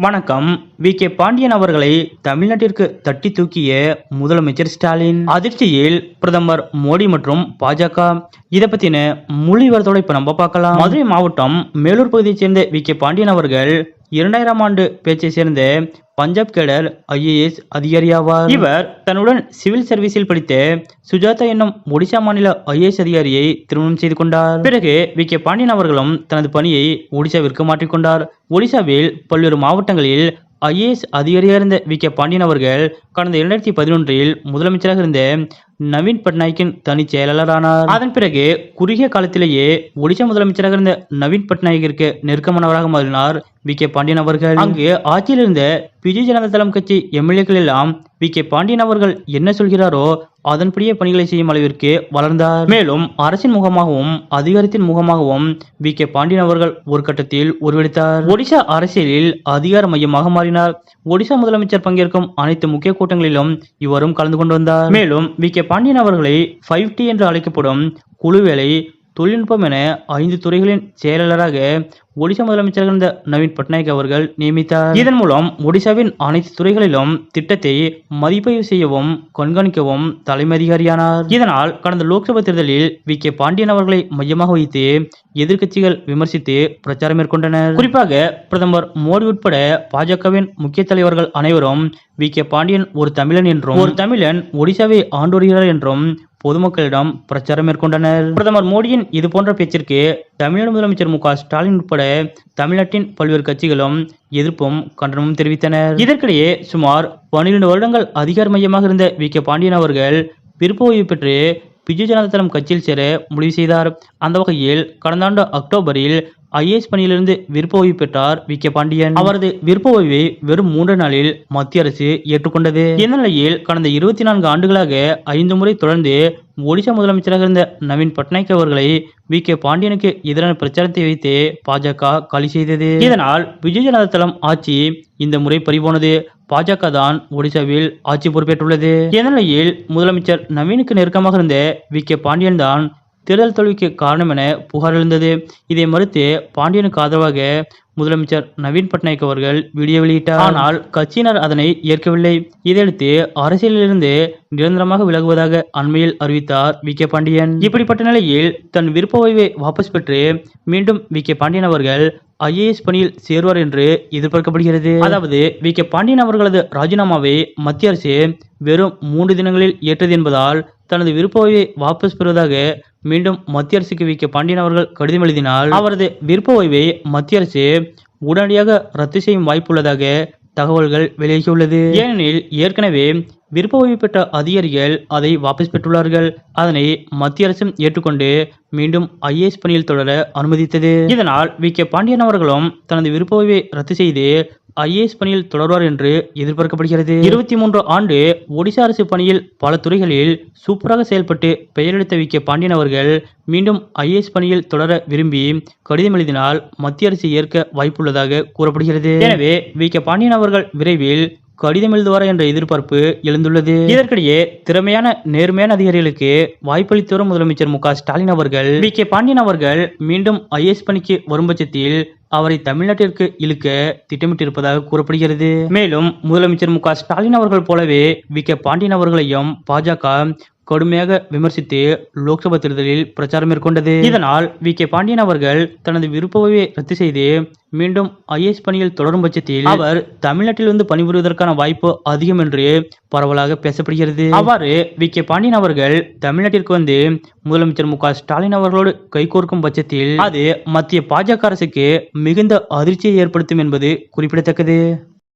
வணக்கம். We. K. Pandian அவர்களை தமிழ்நாட்டிற்கு தட்டி தூக்கிய முதலமைச்சர் ஸ்டாலின். அதிர்ச்சியில் பிரதமர் மோடி மற்றும் பாஜக. இதை பத்தின மொழி விவரத்தோட இப்ப நம்ம பார்க்கலாம். மதுரை மாவட்டம் மேலூர் பகுதியைச் சேர்ந்த வி. கே. பாண்டியன் அவர்கள் இரண்டாயிரம் ஆண்டு பேச்சை சேர்ந்த பஞ்சாப் கேடர் ஐஏஎஸ் அதிகாரியாவார். இவர் தன்னுடன் சிவில் சர்வீஸில் படித்த சுஜாதா என்னும் ஒடிசா மாநில ஐஏஎஸ் அதிகாரியை திருமணம் செய்து கொண்டார். பிறகு வி. கே. பாண்டியன் அவர்களும் தனது பணியை ஒடிசாவிற்கு மாற்றிக்கொண்டார். ஒடிசாவில் பல்வேறு மாவட்டங்களில் ஐஏஎஸ் அதிகாரியாக இருந்த வி. கே. பாண்டியன் அவர்கள் கடந்த இரண்டாயிரத்தி பதினொன்றில் முதலமைச்சராக இருந்த நவீன் பட்நாயக்கின் தனி செயலாளரானார். அதன் பிறகு குறுகிய காலத்திலேயே ஒடிசா முதலமைச்சராக இருந்த நவீன் பட்நாயக்கிற்கு நெருக்கமானவராக மாறினார் வி. கே. பாண்டியன் அவர்கள். அங்கு ஆட்சியில் இருந்த பிஜு ஜனதா தளம் கட்சி எம்எல்ஏக்கள் எல்லாம் வி. கே. பாண்டியன் அவர்கள் என்ன சொல்கிறாரோ அதன்படியே பணிகளை செய்யும் அளவிற்கு வளர்ந்தார். மேலும் அரசின் முகமாகவும் அதிகாரத்தின் முகமாகவும் வி. கே. பாண்டியன் அவர்கள் ஒரு கட்டத்தில் உருவெடுத்தார். ஒடிசா அரசியலில் அதிகார மையமாக மாறினார். ஒடிசா முதலமைச்சர் பங்கேற்கும் அனைத்து முக்கிய கூட்டங்களிலும் இவரும் கலந்து கொண்டு வந்தார். மேலும் வி. கே. பாண்டியன் அவர்களை ஃபைவ் டி என்று அழைக்கப்படும் குழுவேலை தொழில்நுட்பம் என ஐந்து துறைகளின் செயலாளராக ஒடிசா முதலமைச்சராக இருந்த நவீன் பட்நாயக் அவர்கள் நியமித்தார். இதன் மூலம் ஒடிசாவின் அனைத்து துறைகளிலும் திட்டத்தை மதிப்பீடு செய்யவும் கண்காணிக்கவும் தலைமை அதிகாரியானார். இதனால் கடந்த லோக்சபா தேர்தலில் வி. கே. பாண்டியன் அவர்களை மையமாக வைத்து எதிர்க்கட்சிகள் விமர்சித்து பிரச்சாரம் மேற்கொண்டனர். குறிப்பாக பிரதமர் மோடி உட்பட பாஜகவின் முக்கிய தலைவர்கள் அனைவரும் வி. கே. பாண்டியன் ஒரு தமிழன் என்றும் ஒரு தமிழன் ஒடிசாவை ஆண்டு வருகிறார் என்றும் பொதுமக்களிடம் பிரச்சாரம் மேற்கொண்டனர். பிரதமர் மோடியின் இது போன்ற பேச்சிற்கு தமிழ்நாடு முதலமைச்சர் மு ஸ்டாலின் உட்பட தமிழ்நாட்டின் பல்வேறு கட்சிகளும் எதிர்ப்பும் கண்டனமும் தெரிவித்தனர். இதற்கிடையே சுமார் பன்னிரண்டு வருடங்கள் அதிகார மையமாக இருந்த வி. கே. பாண்டியன் அவர்கள் விருப்ப ஓய்வு பெற்று பிஜு ஜனதா தளம் கட்சியில் சேர முடிவு செய்தார். அந்த வகையில் கடந்த ஆண்டு அக்டோபரில் ஐஏஎஸ் பணியிலிருந்து விருப்ப ஓய்வு பெற்றார் வி. கே. பாண்டியன். அவரது விருப்ப ஓய்வை வெறும் மூன்று நாளில் மத்திய அரசு ஏற்றுக்கொண்டது. இந்த நிலையில் கடந்த இருபத்தி நான்கு ஆண்டுகளாக ஐந்து முறை தொடர்ந்து ஒடிசா முதலமைச்சராக இருந்த நவீன் பட்நாயக் அவர்களை வி. கே. பாண்டியனுக்கு எதிரான பிரச்சாரத்தை வைத்து பாஜக காலி செய்தது. இதனால் விஜய் ஜனதா தளம் ஆட்சி இந்த முறை பறிபோனது. பாஜக தான் ஒடிசாவில் ஆட்சி பொறுப்பேற்றுள்ளது. இந்நிலையில் முதலமைச்சர் நவீனுக்கு நெருக்கமாக இருந்த வி. கே. பாண்டியன் தான் தேர்தல் தோல்விக்கு காரணம் என புகார் எழுந்தது. இதை மறுத்து பாண்டியனுக்கு ஆதரவாக முதலமைச்சர் நவீன் பட்நாயக் அவர்கள் வீடியோ வெளியிட்டார். ஆனால் கட்சியினர் அதனை ஏற்கவில்லை. இதையடுத்து அரசியலிலிருந்து நிரந்தரமாக விலகுவதாக அண்மையில் அறிவித்தார் வி. கே. பாண்டியன். இப்படிப்பட்ட நிலையில் தன் விருப்ப ஓய்வை வாபஸ் பெற்று மீண்டும் வி. கே. பாண்டியன் அவர்கள் ஐஏஎஸ் பணியில் சேருவார் என்று எதிர்பார்க்கப்படுகிறது. அதாவது வி. கே. பாண்டியன் அவர்களது ராஜினாமாவை மத்திய அரசு வெறும் மூன்று தினங்களில் ஏற்றது என்பதால் தனது விருப்ப வாபஸ் பெறுவதாக மீண்டும் மத்திய அரசுக்கு வி. கே. பாண்டியன் அவர்கள் கடிதம் எழுதினால் அவரது விருப்ப ஓய்வை மத்திய அரசு உடனடியாக ரத்து செய்யும் வாய்ப்புள்ளதாக தகவல்கள் வெளியாகியுள்ளது. ஏனெனில் ஏற்கனவே விருப்ப ஓய்வு பெற்ற அதிகாரிகள் அதை வாபஸ் பெற்றுள்ளார்கள். அதனை மத்திய அரசும் ஏற்றுக்கொண்டு மீண்டும் ஐஏஎஸ் பணியில் தொடர அனுமதித்தது. இதனால் வி. கே. பாண்டியன் அவர்களும் தனது விருப்ப ஓய்வை ரத்து செய்து ஐஏஎஸ் பணியில் தொடர்வார் என்று எதிர்பார்க்கப்படுகிறது. இருபத்தி மூன்று ஆண்டு ஒடிசா அரசு பணியில் பல துறைகளில் சூப்பராக செயல்பட்டு பெயரெடுத்த வி. கே. பாண்டியன் அவர்கள் மீண்டும் ஐஏஎஸ் பணியில் தொடர விரும்பி கடிதம் எழுதினால் மத்திய அரசு ஏற்க வாய்ப்புள்ளதாக கூறப்படுகிறது. எனவே வி. கே. பாண்டியன் அவர்கள் விரைவில் கடிதம் எழுதுவாரா என்ற எதிர்பார்ப்பு எழுந்துள்ளது. இதற்கிடையே திறமையான நேர்மையான அதிகாரிகளுக்கு வாய்ப்பளித்து வரும் முதலமைச்சர் மு ஸ்டாலின் அவர்கள் பி கே பாண்டியன் அவர்கள் மீண்டும் ஐஏஎஸ் பணிக்கு வரும் பட்சத்தில் அவரை தமிழ்நாட்டிற்கு இழுக்க திட்டமிட்டிருப்பதாக கூறப்படுகிறது. மேலும் முதலமைச்சர் மு ஸ்டாலின் அவர்கள் போலவே வி கே பாண்டியன் அவர்களையும் பாஜக கடுமையாக விமர்சித்து லோக்சபா தேர்தலில் பிரச்சாரம் மேற்கொண்டது. இதனால் வி. கே. பாண்டியன் அவர்கள் தனது விருப்பவை ரத்து செய்து மீண்டும் ஐஏஎஸ் பணியில் தொடரும் பட்சத்தில் அவர் தமிழ்நாட்டில் வந்து பணிபுரிவதற்கான வாய்ப்பு அதிகம் என்று பரவலாக பேசப்படுகிறது. அவ்வாறு வி. கே. பாண்டியன் அவர்கள் தமிழ்நாட்டிற்கு வந்து முதலமைச்சர் மு. ஸ்டாலின் அவர்களோடு கைகோர்க்கும் பட்சத்தில் அது மத்திய பாஜக அரசுக்கு மிகுந்த அதிர்ச்சியை ஏற்படுத்தும் என்பது குறிப்பிடத்தக்கது.